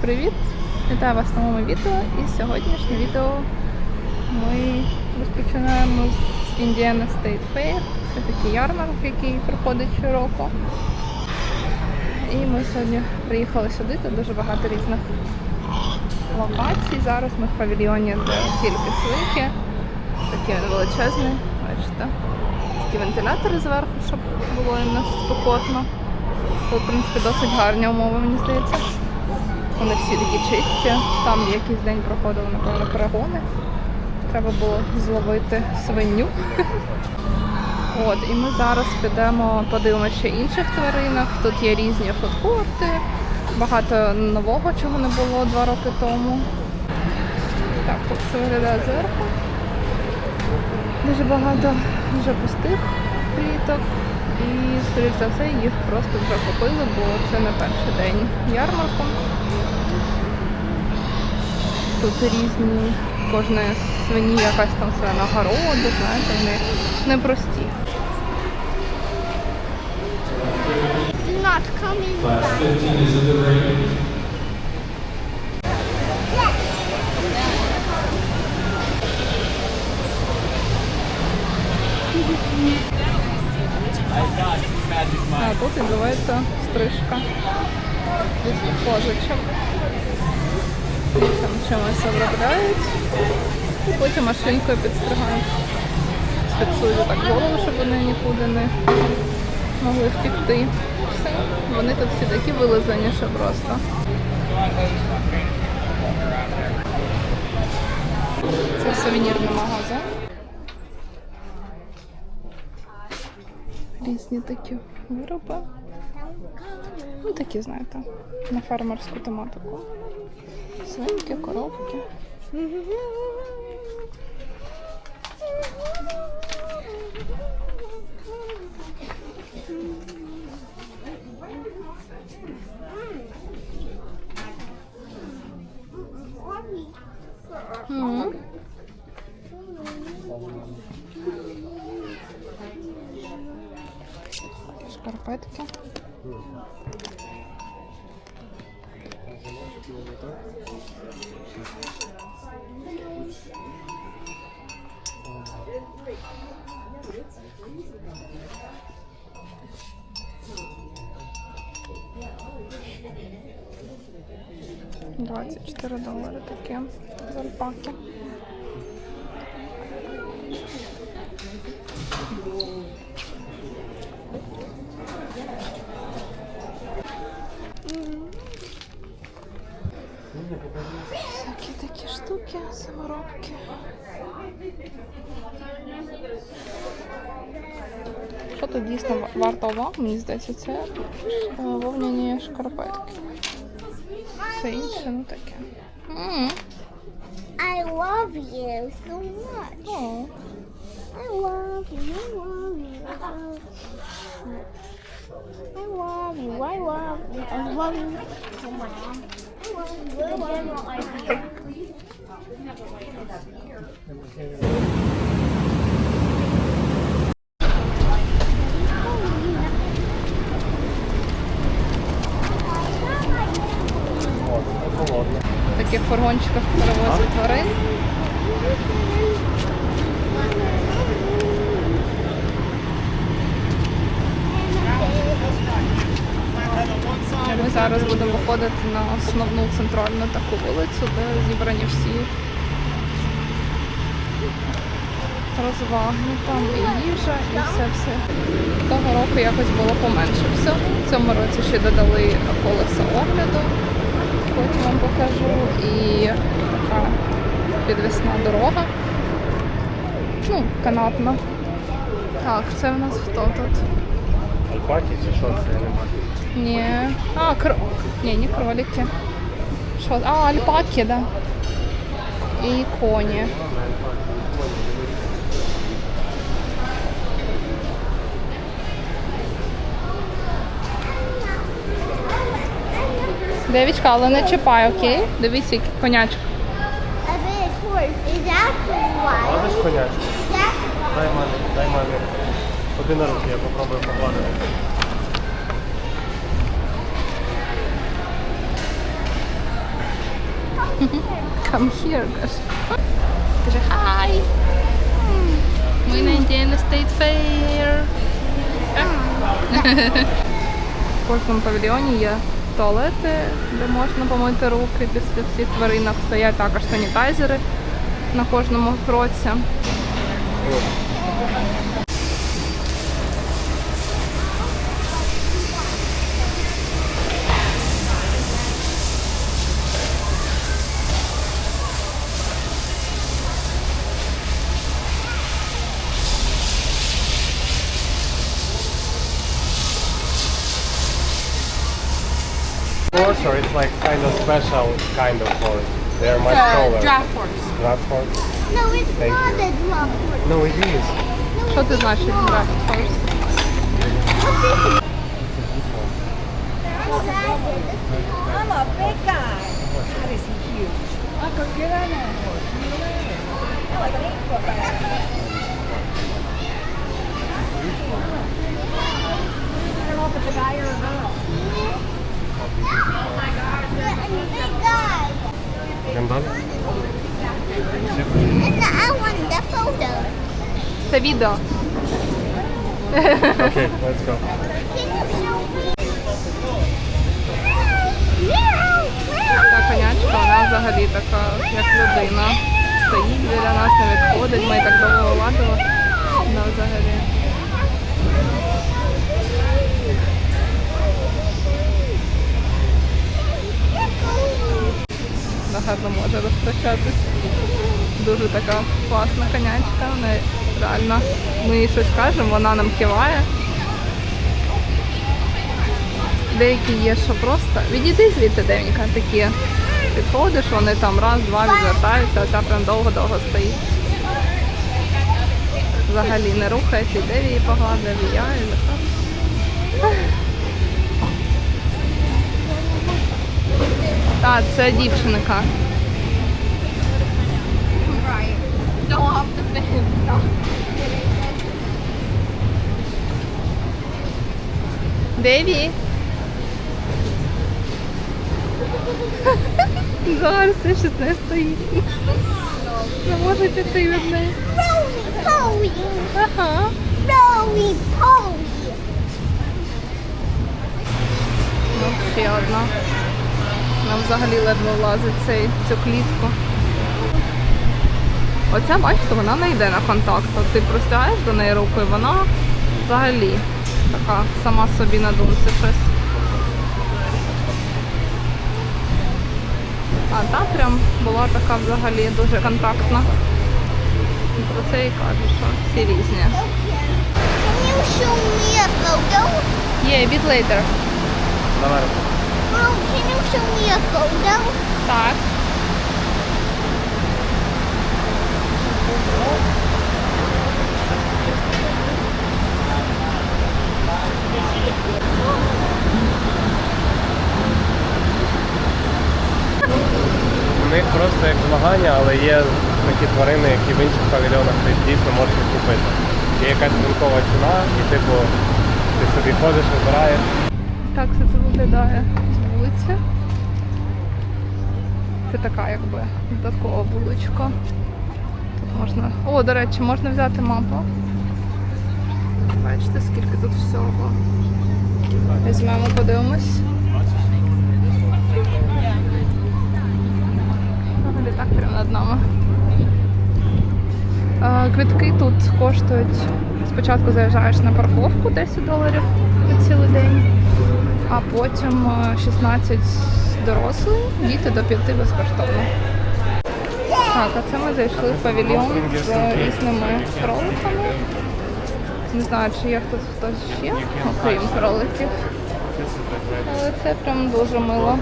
привіт! Вітаю вас на моєму відео. І сьогоднішнє відео ми розпочинаємо з Indiana State Fair. Це такий ярмарок, який проходить щороку. І ми сьогодні приїхали сюди, тут дуже багато різних локацій. Зараз ми в павільйоні, де тільки свинки. Такий він величезний, бачите. Такі вентилятори зверху, щоб було їм не спекотно. Тут, в принципі, досить гарні умови, мені здається. Вони всі такі чисті. Там якийсь день проходили, напевно, перегони. Треба було зловити свиню. От, і ми зараз підемо, подивимося ще інших тваринок. Тут є різні фудкорти, багато нового, чого не було два роки тому. Так, тут це виглядає зверху. Дуже багато вже пустих кліток. І, скоріш за все, їх просто вже купили, бо це не перший день ярмарку. Тут різні, кожна свині якась там своя нагорода, знаєте, вони непрості. not coming back. А тут відбувається стрижка від козочок. Їх Там чимось обробляють і потім машинкою підстригають. Фіксують так голову, щоб вони нікуди не могли втікти. Все. Вони тут всі такі вилизані, що просто. Це сувенірний магазин. Різні такі вироби. Ну, такі, знаєте, на фермерську тематику. Свинки, коробки. М. Шкарпетки. Двадцять чотири долари такі з альпаки. Тут дійсно ва- варто уваги, мені здається, це е, вовняні шкарпетки. Все інше, ну таке. М, I love you so much. о, I love you. I love you. I love you. I love you. I love you so much. I love you. I love you. В таких фургончиках перевозять тварин. Ми зараз будемо виходити на основну центральну таку вулицю, де зібрані всі розваги. Там і їжа, і все-все. Того року якось було поменше все. В цьому році ще додали колеса огляду. Потім вам покажу. І така підвісна дорога. Ну, канатна. Так, це в нас хто тут? Альпаки чи що це? Ні. А, кр... Ні, не кролики. Що? А, альпаки, да. І коні. Девічка, але не чіпай, окей? Дивіться, який конячок. Гладиш конячку? Дай мамі, дай мамі. Ходи на руки, я попробую погладити. Come here, каже. Каже, хай. Ми на Indiana State Fair. В кожному павільйоні є туалети, де можна помити руки після всіх тваринок. Стоять також санітайзери на кожному кроці. special kind of horse. They are much taller. draft horse. Draft horse? No, it's Thank not you. a draft horse. No, it is. No, Co to znaczy draft horse? I'm a big guy. That is huge. I could get on that horse. I'm like an eight foot guy. I don't know if it's a guy or a girl. Йдемо далі? Це відео. Окей, let's go. Та конячка, вона взагалі така, як людина. Стоїть біля нас, не відходить. Ми так довго гладили. Вона взагалі. Гарно може розпрощатись. Дуже така класна конячка. Вона реально. Ми їй щось кажемо, вона нам киває. Деякі є, що просто відійди звідти денька такі. Підходиш, вони там раз, два відвертаються, а ця прям довго-довго стоїть. Взагалі не рухається, йде її погладить, віяє. Так, це дівчинка. Бебі. Зараз все щось не стоїть. Не може піти від неї. Ага. Ну, ще одна. Вона взагалі ледве влазить цей, цю клітку. Оця, бачите, вона не йде на контакт. От ти простягаєш до неї руку, і вона взагалі така сама собі на думці щось. А та прям була така взагалі дуже контактна. І Про це і кажу, що всі різні. A? Є, yeah, bit later. Давай. Так. У них просто як змагання, але є такі тварини, які в інших павільйонах ти дійсно можеш купити. Є якась ринкова ціна, і типу ти собі ходиш, вибираєш. Так все це виглядає з вулиці. Це така якби додаткова вуличка. Тут можна. О, до речі, можна взяти мапу. Бачите, скільки тут всього. Візьмемо, подивимось. Взагалі так прямо над нами. Квитки тут коштують. Спочатку заїжджаєш на парковку 10 доларів на цілий день, а потім е, 16 дорослий, діти до 5 безкоштовно. Так, а це ми зайшли в павільйон з різними кроликами. Не знаю, чи є тут хтось ще, окрім кроликів. Але це прям дуже мило.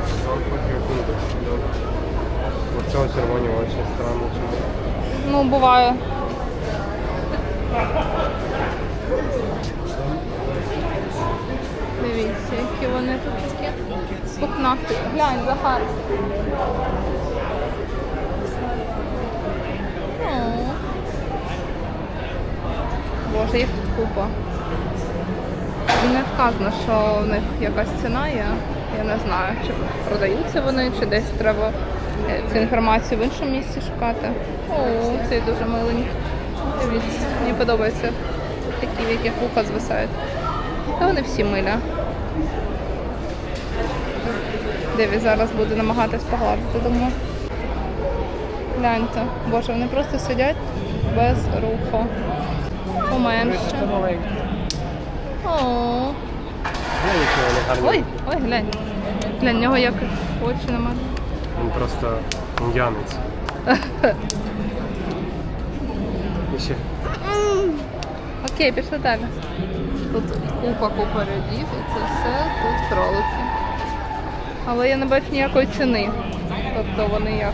У цього червоні очі странно чому. Ну, буває. Дивіться, які вони тут такі. Пухнасті. Глянь, Захар. Боже, їх тут купа. Не вказано, що в них якась ціна є. Я не знаю, чи продаються вони, чи десь треба е, цю інформацію в іншому місці шукати. О, цей дуже миленький. Дивіться, мені подобається такі, в яких вуха звисають. Та вони всі миля. Деві зараз буде намагатись погладити, думаю. Гляньте, боже, вони просто сидять без руху. Поменше. О, ой, ой, глянь. Глянь, нього як очі немає. Він просто. Ще Окей, пішли далі. Тут купа купа рядів і це все тут кролики. Але я не бачу ніякої ціни. Тобто вони як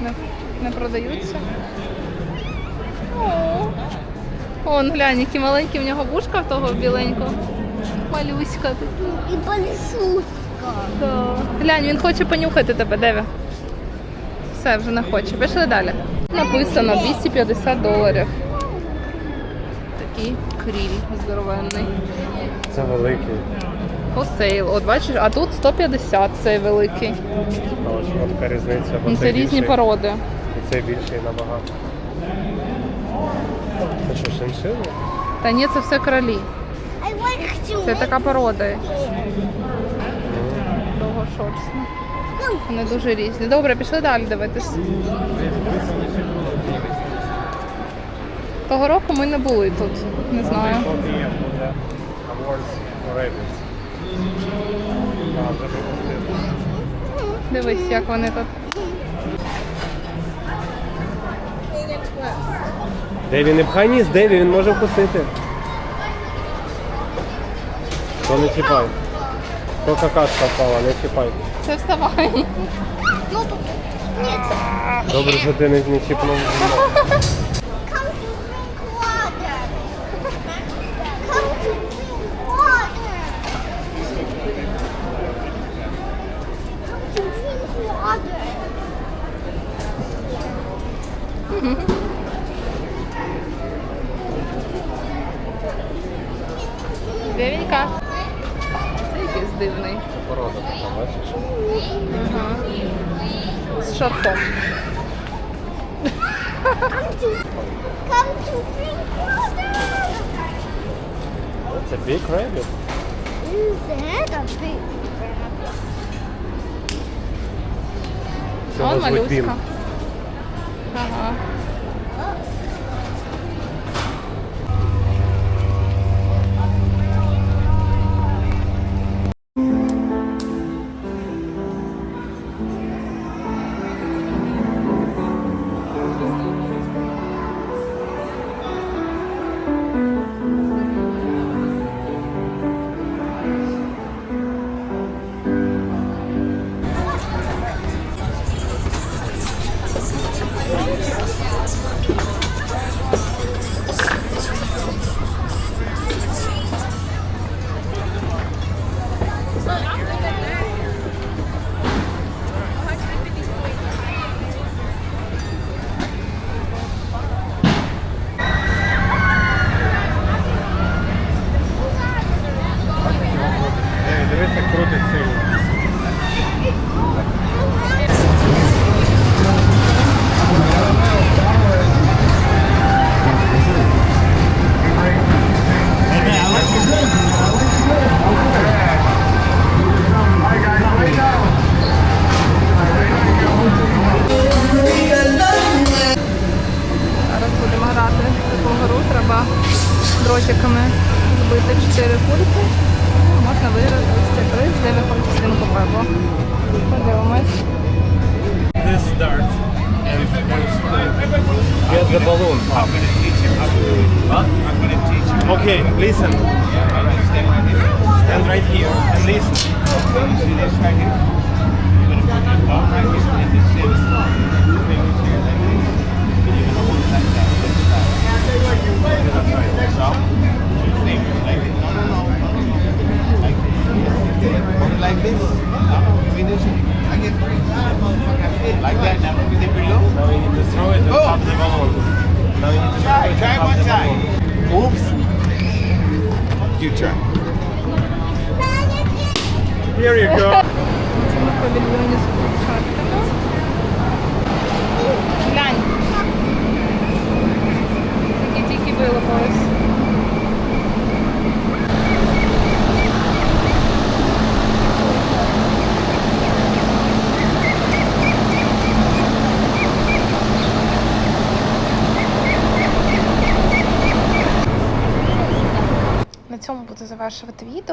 не, не продаються. О, Он, глянь, які маленькі в нього вушка в того біленького. Малюська такий. И большуська. Да. Глянь, він хоче понюхати тебе, Деві. Все, вже не хоче. Пішли далі. Написано 250 доларів. Такий кріль здоровенний. це великий. Sale. От бачиш, а тут 150 цей великий. От така різниця, бо Ну, цей Це різні більший, породи. І цей більший набагато. Це що, шиншили? Та ні, це все кролі. I want to. Це така порода. Довгошорстна. Вони дуже різні. Добре, пішли далі дивитись. Того року ми не були тут. Не знаю. Дивись, як вони тут. Деві, не пхай ніс, Деві, він може вкусити. То не чіпай. То какашка впала, не чіпай. Це вставай. Ну. Добре, що ти не, не чіпнув. Це big rabbit. Is that a big rabbit? Цього Он звуть Бін. малюська. Ага.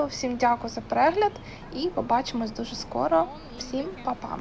Всім дякую за перегляд і побачимось дуже скоро. Всім па-па!